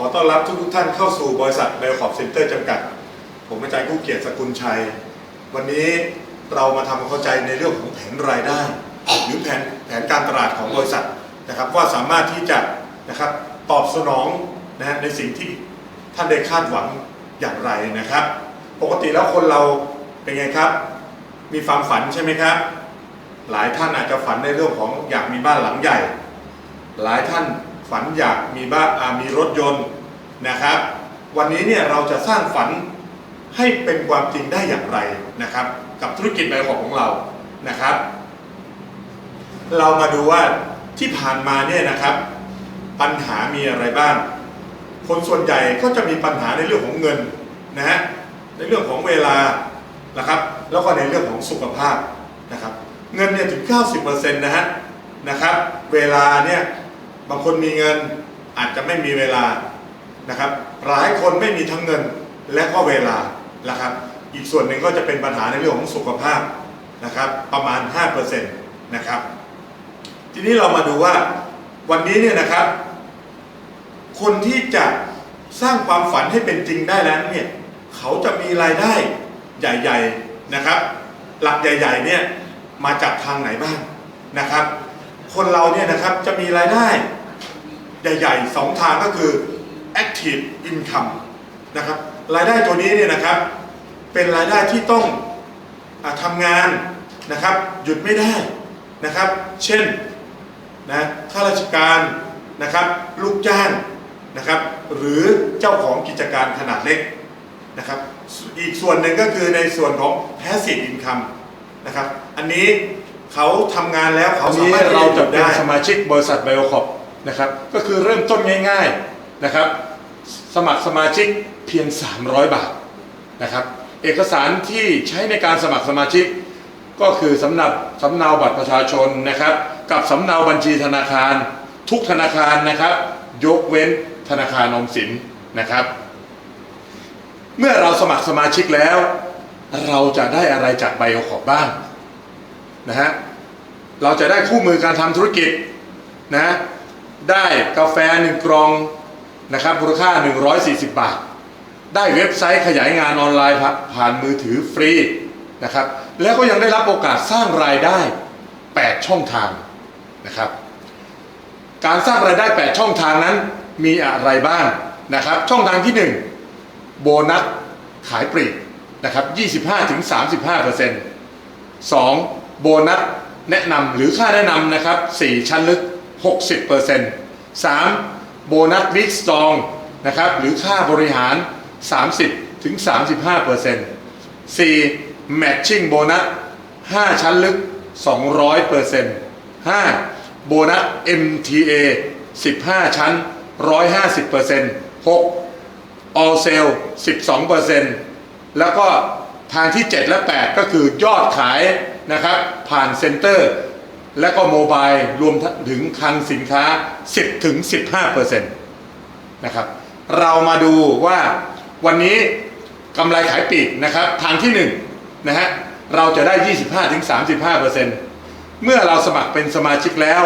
ขอต้อนรับทุกทุกท่านเข้าสู่บริษัทเบลคอปเซ็นเตอร์จำกัด ผมอาจารย์กู้เกียรติสกุลชัย วันนี้เรามาทำความเข้าใจในเรื่องของแผนรายได้ หรือแผนแผนการตลาดของบริษัทนะครับว่าสามารถที่จะนะครับตอบสนองนะฮะในสิ่งที่ท่านได้คาดหวังอย่างไรนะครับ ปกติแล้วคนเราเป็นไงครับ มีความฝันใช่ไหมครับ หลายท่านอาจจะฝันในเรื่องของอยากมีบ้านหลังใหญ่ หลายท่านฝันอยากมีบ้านมีรถยนต์ นะครับ วันนี้เนี่ยเราจะสร้างฝันให้เป็นความจริงได้อย่างไรนะครับ กับธุรกิจไบโอกของเรานะครับ เรามาดูว่าที่ผ่านมาเนี่ยนะครับ ปัญหามีอะไรบ้าง คนส่วนใหญ่ก็จะมีปัญหาในเรื่องของเงินนะฮะในเรื่องของเวลานะครับแล้วก็ในเรื่องของสุขภาพนะครับ เงินเนี่ยถึง 90%นะฮะนะครับ เวลาเนี่ยบางคนมีเงินอาจจะไม่มีเวลา นะครับหลายคนไม่มีทั้งเงินและก็เวลานะครับ อีกส่วนหนึ่งก็จะเป็นปัญหาในเรื่องของสุขภาพนะครับประมาณ 5%นะครับ ทีนี้เรามาดูว่าวันนี้เนี่ยนะครับ คนที่จะสร้างความฝันให้เป็นจริงได้แล้วเนี่ยเขาจะมีรายได้ใหญ่ๆนะครับ หลักใหญ่ๆเนี่ยมาจากทางไหนบ้างนะครับ คนเราเนี่ยนะครับจะมีรายได้ใหญ่ๆสองทางก็คือ active income นะครับรายได้ตัวนี้เนี่ยนะครับเป็นรายได้ที่ต้องอาทำงานนะครับหยุดไม่ได้นะครับ เช่นนะข้าราชการนะครับลูกจ้างนะครับหรือเจ้าของกิจการขนาดเล็กนะครับอีกส่วนหนึ่งก็คือในส่วนของ passive income นะครับอันนี้เขาทำงานแล้วเขาวันสานี้มารถเราจะหยุดเป็นได้สมาชิกบริษัทไบโอคอปนะครับก็คือเริ่มต้นง่ายๆ นะครับ สมัครสมาชิกเพียง 300 บาทนะครับ เอกสารที่ใช้ในการสมัครสมาชิก ก็คือสำเนาสำเนาบัตรประชาชนนะครับ กับสำเนาบัญชีธนาคาร ทุกธนาคารนะครับ ยกเว้นธนาคารอมสินนะครับ เมื่อเราสมัครสมาชิกแล้ว เราจะได้อะไรจากไบโออปบ้างนะฮะเราจะได้คู่มือการทำธุรกิจนะได้กาแฟหนึ่งกรอง นะครับมูลค่า 140 บาท ได้เว็บไซต์ขยายงานออนไลน์ผ่านมือถือฟรีนะครับแล้วก็ยังได้รับโอกาสสร้างรายได้ 8 ช่องทางนะครับการสร้างรายได้ 8 ช่องทางนั้นมีอะไรบ้างนะครับช่องทางที่ 1 โบนัสขายปลีกนะครับ25-35% 2. โบนัสแนะนำหรือค่าแนะนำนะครับ 4 ชั้นลึก 60% 3. โบนัสวิกสตองนะครับหรือค่าบริหาร 30ถึง35% 4. แมทชิ่งโบนัส5ชั้นลึก 200% 5. โบนัส MTA 15 ชั้น 150% 6. all sale 12%แล้วก็ทางที่ 7 และ 8 ก็คือยอดขายนะครับผ่านเซ็นเตอร์ และก็โมบายรวมถึงคลังสินค้า 10ถึง15%นะครับเรามาดูว่าวันนี้กำไรขายปลีกนะครับทางที่1นะฮะเราจะได้ 25ถึง35%เมื่อเราสมัครเป็นสมาชิกแล้ว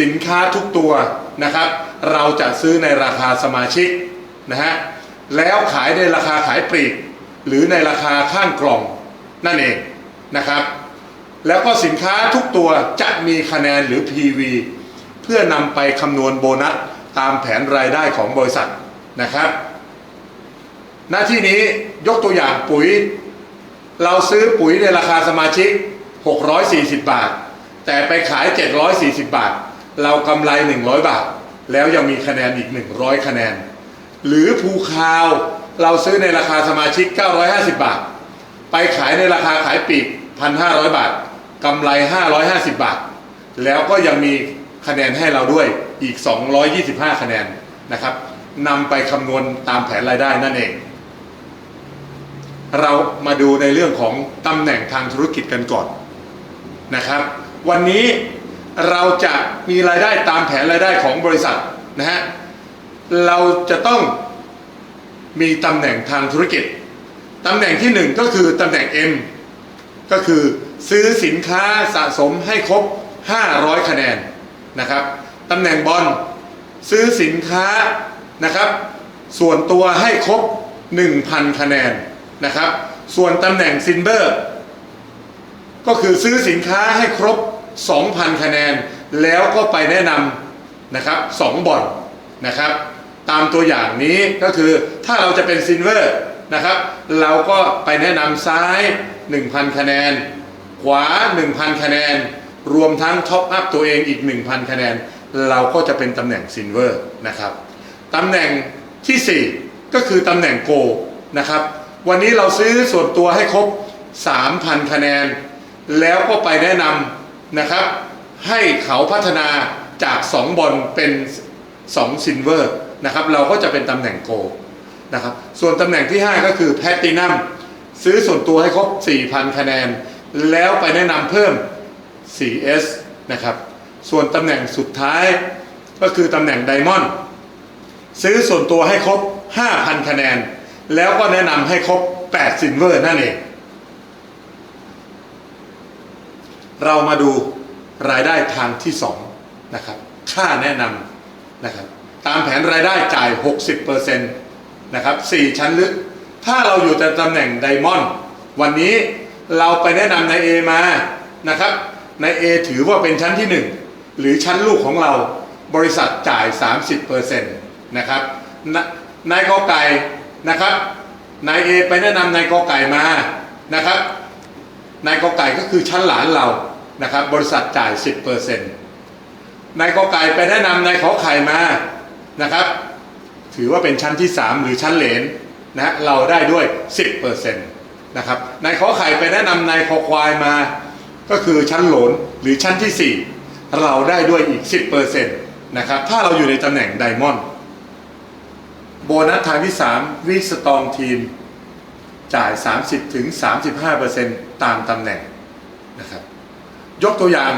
สินค้าทุกตัวนะครับ เราจะซื้อในราคาสมาชิกนะฮะแล้วขายในราคาขายปลีก หรือในราคาข้างกล่องนั่นเองนะครับ แล้วก็สินค้าทุกตัวจะมีคะแนนหรือ PV เพื่อนำไปคำนวณโบนัสตามแผนรายได้ของบริษัทนะครับ หน้าที่นี้ยกตัวอย่างปุ๋ย เราซื้อปุ๋ยในราคาสมาชิก 640 บาท แต่ไปขาย 740 บาท เรากำไร 100 บาท แล้วยังมีคะแนนอีก 100 คะแนน หรือภูคาวเราซื้อในราคาสมาชิก 950 บาท ไปขายในราคาขายปีก 1,500 บาท กำไร 550 บาท แล้วก็ยังมีคะแนนให้เราด้วยอีก 225 คะแนนนะครับนำไปคำนวณตามแผนรายได้นั่นเอง เรามาดูในเรื่องของตำแหน่งทางธุรกิจกันก่อนนะครับ วันนี้เราจะมีรายได้ตามแผนรายได้ของบริษัทนะฮะเราจะต้องมีตำแหน่งทางธุรกิจตำแหน่งที่หนึ่งก็คือตำแหน่ง M ก็คือ ซื้อสินค้าสะสมให้ครบ 500 คะแนนนะครับตำแหน่งบอลซื้อสินค้านะครับ ส่วนตัวให้ครบ 1,000 คะแนนนะครับ ส่วนตำแหน่งซินเบอร์ ก็คือซื้อสินค้าให้ครบ 2,000 คะแนน แล้วก็ไปแนะนำนะครับ2บอนนะครับ ตามตัวอย่างนี้ก็คือถ้าเราจะเป็นซินเวอร์นะครับ เราก็ไปแนะนำซ้าย 1,000 คะแนน ขวา 1,000 คะแนน รวมทั้งท็อปอัพตัวเองอีก 1,000 คะแนน เราก็จะเป็นตำแหน่งซินเวอร์นะครับตำแหน่งทีสี่ 4 ก็คือตำแหน่งโกนะครับวันนี้เราซื้อส่วนตัวให้ครบ 3,000 คะแนน แล้วก็ไปแนะนำนะครับให้เขาพัฒนาจาก 2 บอลเป็น 2 ซินเวอร์นะครับเราก็จะเป็นตำแหน่งโกนะครับส่วนตำแหน่งที่ 5 ก็คือแพตตินัมซื้อส่วนตัวให้ครบ 4,000 คะแนน แล้วไปแนะนำเพิ่ม 4S นะครับ ส่วนตำแหน่งสุดท้ายก็คือตำแหน่งไดมอนด์ซื้อส่วนตัวให้ครบ 5,000 คะแนน แล้วก็แนะนำให้ครบ 8 ซินเวอร์นั่นเอง เรามาดูรายได้ทางที่ 2 นะครับ ค่าแนะนำนะครับ ตามแผนรายได้จ่าย 60%นะครับ 4 ชั้นลึก ถ้าเราอยู่แต่ตำแหน่งไดมอนด์วันนี้ เราไปแนะนำใน A มานะครับใน A ถือว่าเป็นชั้นที่ 1 หรือชั้นลูกของเราบริษัทจ่าย 30%นะครับนนายกอไก่นะครับนาย A ไปแนะนำนายกอไก่มานะครับนายกอไก่ก็คือชั้นหลานเรานะครับบริษัทจ่าย 10%นายกอไก่ไปแนะนำนายขอไข่มานะครับถือว่าเป็นชั้นที่ 3 หรือชั้นเหลนนะเราได้ด้วย 10% นะครับนายขอไข่ไปแนะนำนายคอควายมา ก็คือชั้นโหลนหรือชั้นที่ 4 เราได้ด้วยอีก 10%นะครับถ้าเราอยู่ในตำแหน่งไดมอนด์โบนัสทางที่ 3 วิสตองทีม จ่าย 30ถึง35%ตามตำแหน่งนะครับยกตัวอย่าง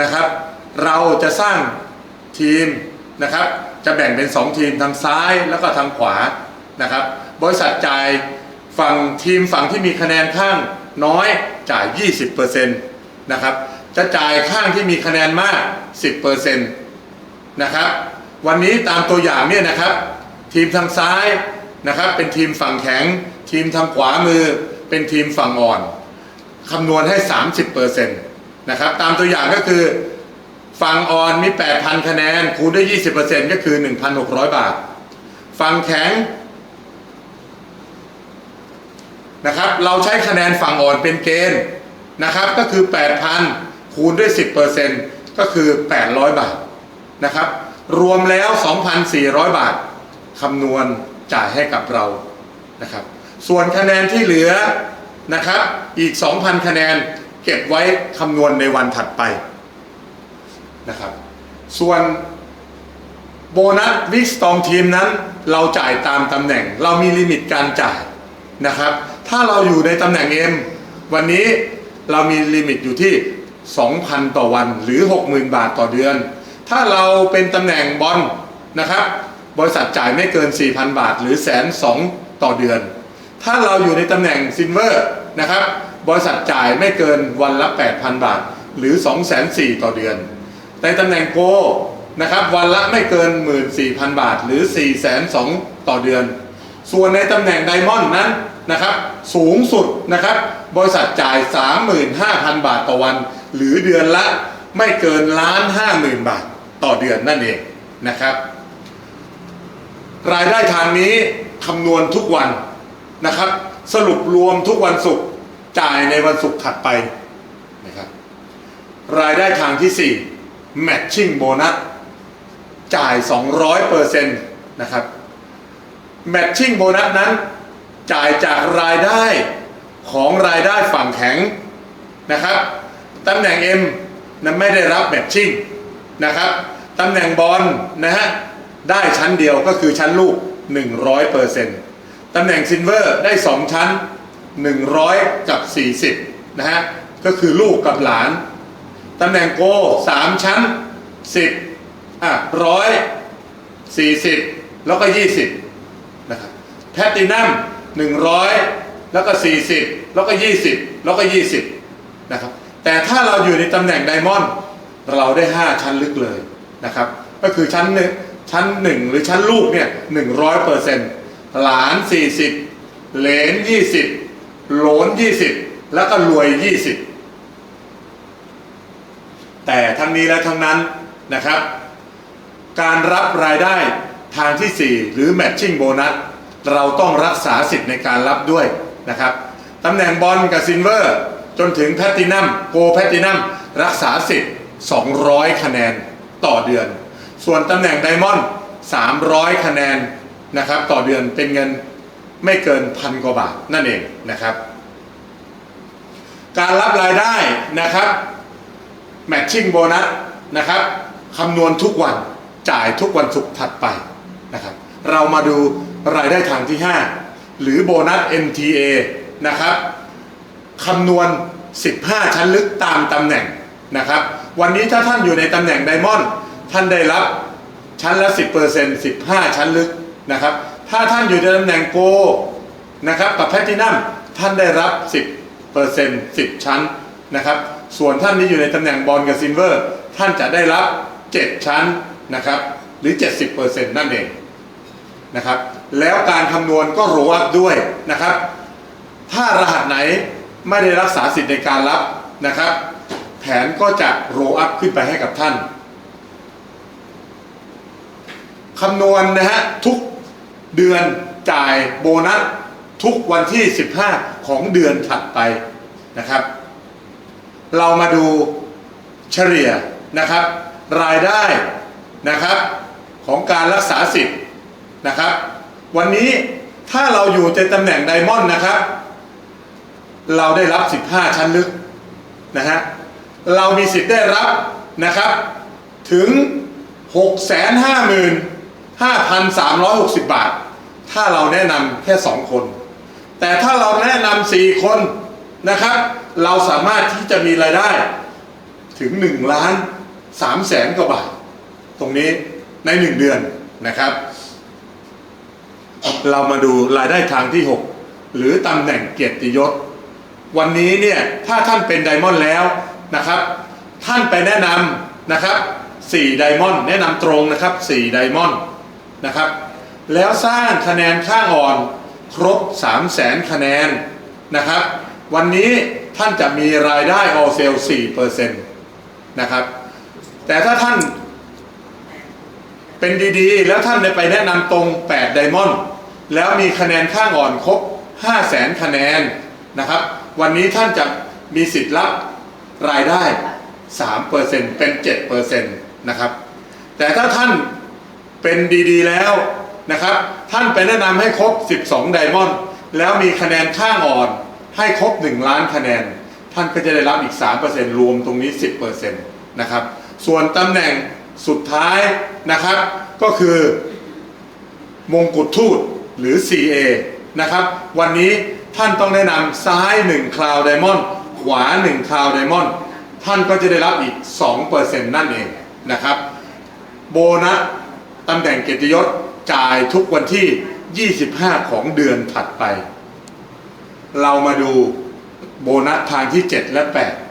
นะครับ เราจะสร้างทีมนะครับ จะแบ่งเป็น 2 ทีมทางซ้ายแล้วก็ทางขวานะครับ บริษัทจ่าย ฝั่งทีมฝั่งที่มีคะแนนข้างน้อยจ่าย 20%นะครับ จะจ่ายข้างที่มีคะแนนมาก 10%นะครับ วันนี้ตามตัวอย่างเนี่ยนะครับ ทีมทางซ้ายนะครับเป็นทีมฝั่งแข็ง ทีมทางขวามือเป็นทีมฝั่งอ่อนคำนวณให้ 30%นะครับ ตามตัวอย่างก็คือฝั่งอ่อนมี 8,000 คะแนน คูณด้วย 20%ก็คือ 1,600 บาท ฝั่งแข็ง นะครับ เราใช้คะแนนฝั่งอ่อนเป็นเกณฑ์นะครับ ก็คือ 8,000 คูณด้วย 10%ก็คือ 800 บาทนะครับ รวมแล้ว 2,400 บาทคำนวณจ่ายให้กับเรานะครับ ส่วนคะแนนที่เหลือนะครับอีก 2,000 คะแนนเก็บไว้คำนวณในวันถัดไปนะครับ ส่วนโบนัสวิกสตองทีมนั้นเราจ่ายตามตำแหน่ง เรามีลิมิตการจ่ายนะครับ ถ้าเราอยู่ในตำแหน่ง M วันนี้เรามีลิมิตอยู่ที่ 2,000 ต่อวันหรือ 60,000 บาทต่อเดือน ถ้าเราเป็นตำแหน่งบอลนะครับ บริษัทจ่ายไม่เกิน 4,000 บาทหรือแสนสองต่อเดือน ถ้าเราอยู่ในตำแหน่งซินเวอร์นะครับ บริษัทจ่ายไม่เกินวันละ 8,000 บาท หรือ 2,400ต่อเดือน ในตำแหน่งโกนะครับวันละไม่เกิน 14,000 บาท หรือ 4,200ต่อเดือน ส่วนในตำแหน่งไดมอนด์นั้น นะครับสูงสุดนะครับบริษัทจ่าย 35,000 บาทต่อวัน หรือเดือนละไม่เกินล้านห้าหมื่นบาทต่อเดือนนั่นเองนะครับ รายได้ทางนี้คำนวณทุกวันนะครับ สรุปรวมทุกวันศุกร์จ่ายในวันศุกร์ถัดไปนะครับรายได้ทางที่ 4 matching bonus จ่าย 200%นะครับ matching bonus นั้น จ่ายจากรายได้ของรายได้ฝั่งแข็งนะครับตำแหน่ง M นั้นไม่ได้รับ matching นะครับตำแหน่งบอลนะฮะได้ชั้นเดียวก็คือชั้นลูก 100%ตำแหน่งซินเวอร์ได้ 2 ชั้น 100 กับ 40 นะฮะก็คือลูกกับหลาน ตำแหน่งโก 3 ชั้น 10อะร้อยสี่สิบแล้วก็ 20นะครับแพตตินัม 100 แล้วก็ 40 แล้วก็ 20 แล้วก็ 20 นะครับ แต่ถ้าเราอยู่ในตำแหน่งไดมอนด์เราได้ 5 ชั้นลึกเลยนะครับ ก็คือชั้นหนึ่งชั้นหนึ่งหรือชั้นลูกเนี่ยหนึ่งร้อยเปอร์เซ็นต์หลานสี่สิบเหลนยี่สิบโหลนยี่สิบแล้วก็รวยยี่สิบแต่ทั้งนี้และทั้งนั้นนะครับ การรับรายได้ทางที่ 4 หรือ matching bonus เราต้องรักษาสิทธิ์ในการรับด้วยนะครับตำแหน่งบอลกับซินเวอร์ จนถึงแพตตินัมโกแพตตินัมรักษาสิทธิ์ 200 คะแนนต่อเดือน ส่วนตำแหน่งไดมอนด์300 คะแนนนะครับต่อเดือนเป็นเงินไม่เกินพันกว่าบาทนั่นเองนะครับ การรับรายได้นะครับแมทชิ่งโบนัสนะครับคำนวณทุกวันจ่ายทุกวันศุกร์ถัดไปนะครับ เรามาดู รายได้ทางที่ 5 หรือโบนัส MTA นะครับคำนวณ 15 ชั้นลึกตามตำแหน่งนะครับ วันนี้ถ้าท่านอยู่ในตำแหน่งไดมอนด์ท่านได้รับชั้นละ 10% 15 ชั้นลึกนะครับ ถ้าท่านอยู่ในตำแหน่งโกนะครับกับแพลตินัมท่านได้รับ 10% 10 ชั้นนะครับ ส่วนท่านที่อยู่ในตำแหน่งบอลกับซิลเวอร์ ท่านจะได้รับ 7 ชั้นนะครับ หรือ 70%นั่นเอง นะครับ แล้วการคำนวณก็โรอัพด้วยนะครับ ถ้ารหัสไหนไม่ได้รักษาสิทธิ์ในการรับนะครับ แผนก็จะโรอัพขึ้นไปให้กับท่านคำนวณนะฮะทุกเดือนจ่ายโบนัสทุกวันที่ 15 ของเดือนถัดไปนะครับ เรามาดูเฉลี่ยนะครับ รายได้นะครับของการรักษาสิทธิ์ นะครับ วันนี้ถ้าเราอยู่ในตำแหน่งไดมอนด์นะครับ เราได้รับ 15 ชั้นลึกนะฮะเรามีสิทธิ์ได้รับนะครับถึง 655,360 บาท ถ้าเราแนะนำแค่ 2 คน แต่ถ้าเราแนะนำ4คนนะครับ เราสามารถที่จะมีรายได้ถึง1ล้าน3แสนกว่าบาท ตรงนี้ใน 1 เดือนนะครับ เรามาดูรายได้ทางที่ 6 หรือตำแหน่งเกียรติยศ วันนี้เนี่ยถ้าท่านเป็นไดมอนด์แล้วนะครับ ท่านไปแนะนำนะครับ4ไดมอนด์แนะนำตรงนะครับ4ไดมอนด์นะครับ แล้วสร้างคะแนนข้างอ่อนครบ 3 0 0แสนคะแนนนะครับ วันนี้ท่านจะมีรายได้ออเซล4%นะครับ แต่ถ้าท่าน เป็นดีๆ แล้วท่านได้ไปแนะนำตรง 8 ไดมอนด์แล้วมีคะแนนข้างอ่อนครบ 5 0 0แสนคะแนนนะครับ วันนี้ท่านจะมีสิทธิ์รับรายได้ 3%เป็น7%นะครับ แต่ถ้าท่านเป็นดีๆแล้วนะครับ ท่านไปแนะนำให้ครบ 12 ไดมอนด์แล้วมีคะแนนข้างอ่อนให้ครบ 1 ล้านคะแนน ท่านก็จะได้รับอีก 3%รวมตรงนี้ 10%นะครับ ส่วนตำแหน่ง สุดท้ายนะครับ ก็คือมงกุฎทูตหรือ CA นะครับ วันนี้ท่านต้องแนะนำซ้าย 1 คลาวไดมอนด์ขวา 1 คลาวไดมอนด์ท่านก็จะได้รับอีก 2%นั่นเองนะครับ โบนัสตำแหน่งเกียรติยศจ่ายทุกวันที่ 25 ของเดือนถัดไป เรามาดูโบนัสทางที่ 7 และ 8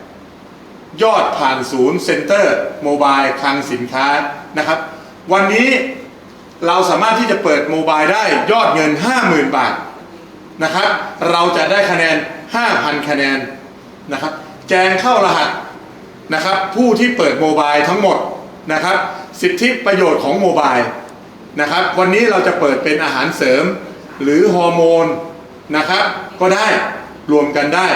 ยอดผ่านศูนย์เซ็นเตอร์โมบายคลังสินค้านะครับ วันนี้เราสามารถที่จะเปิดโมบายได้ยอดเงิน 50,000 บาทนะครับ เราจะได้คะแนน 5,000 คะแนนนะครับ แจ้งเข้ารหัสนะครับ ผู้ที่เปิดโมบายทั้งหมดนะครับ สิทธิประโยชน์ของโมบายนะครับ วันนี้เราจะเปิดเป็นอาหารเสริม หรือฮอร์โมนนะครับ ก็ได้รวมกันได้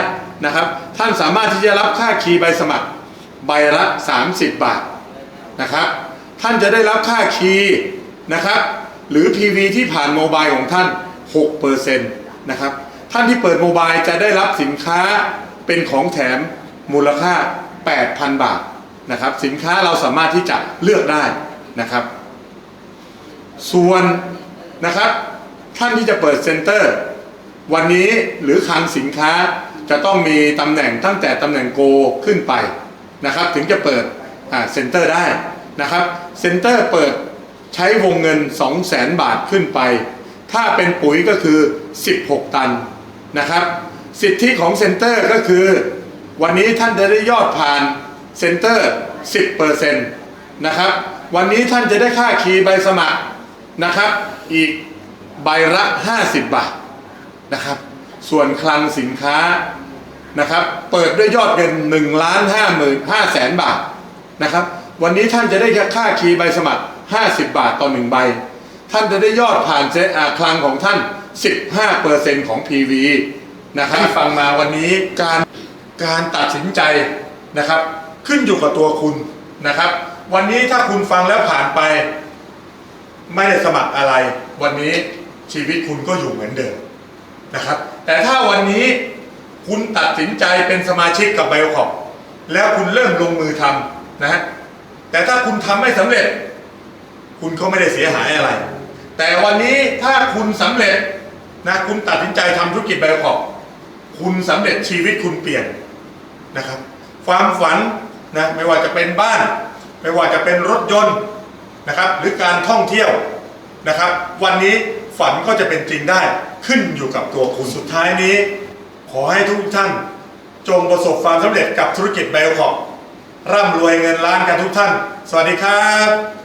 นะครับ ท่านสามารถที่จะรับค่าคีย์ใบสมัครใบละ 30 บาทนะครับ ท่านจะได้รับค่าคีย์นะครับ หรือ PV ที่ผ่านโมบายของท่าน6%นะครับ ท่านที่เปิดโมบายจะได้รับสินค้าเป็นของแถมมูลค่า 8,000 บาทนะครับ สินค้าเราสามารถที่จะเลือกได้นะครับ ส่วนนะครับ ท่านที่จะเปิดเซ็นเตอร์ วันนี้หรือคลังสินค้า จะต้องมีตำแหน่งตั้งแต่ตำแหน่งโกขึ้นไปนะครับ ถึงจะเปิดเซ็นเตอร์ได้นะครับเซ็นเตอร์เปิดใช้วงเงิน 200,000บาทขึ้นไป ถ้าเป็นปุ๋ยก็คือ 16 ตันนะครับ สิทธิของเซ็นเตอร์ก็คือ วันนี้ท่านจะได้ยอดผ่านเซ็นเตอร์ 10%นนะครับ วันนี้ท่านจะได้ค่าคีย์ใบสมัครนะครับ อีกใบละ 50 บาทนะครับ ส่วนคลังสินค้า นะครับเปิดด้วยยอดเงิน1ล้าน5หมื่น5แสนบาทนะครับวันนี้ท่านจะได้ค่าคีย์ใบสมัคร 50 บาทต่อหนึ่งใบ ท่านจะได้ยอดผ่านเซอ่าคลังของท่าน 15%ของ PV นะครับที่ฟังมาวันนี้การการตัดสินใจนะครับ ขึ้นอยู่กับตัวคุณนะครับ วันนี้ถ้าคุณฟังแล้วผ่านไป ไม่ได้สมัครอะไร วันนี้ชีวิตคุณก็อยู่เหมือนเดิมนะครับ แต่ถ้าวันนี้ คุณตัดสินใจเป็นสมาชิกกับไบโอคอปแล้วคุณเริ่มลงมือทำนะฮะแต่ถ้าคุณทำไม่สำเร็จ คุณก็ไม่ได้เสียหายอะไร แต่วันนี้ถ้าคุณสำเร็จนะคุณตัดสินใจทำธุรกิจไบโอคอปคุณสำเร็จชีวิตคุณเปลี่ยนนะครับ ความฝันนะไม่ว่าจะเป็นบ้าน ไม่ว่าจะเป็นรถยนต์นะครับ หรือการท่องเที่ยวนะครับ วันนี้ฝันก็จะเป็นจริงได้ขึ้นอยู่กับตัวคุณสุดท้ายนี้ ขอให้ทุกท่านจงประสบความสำเร็จกับธุรกิจไบโอคอปร่ำรวยเงินล้านกันทุกท่าน สวัสดีครับ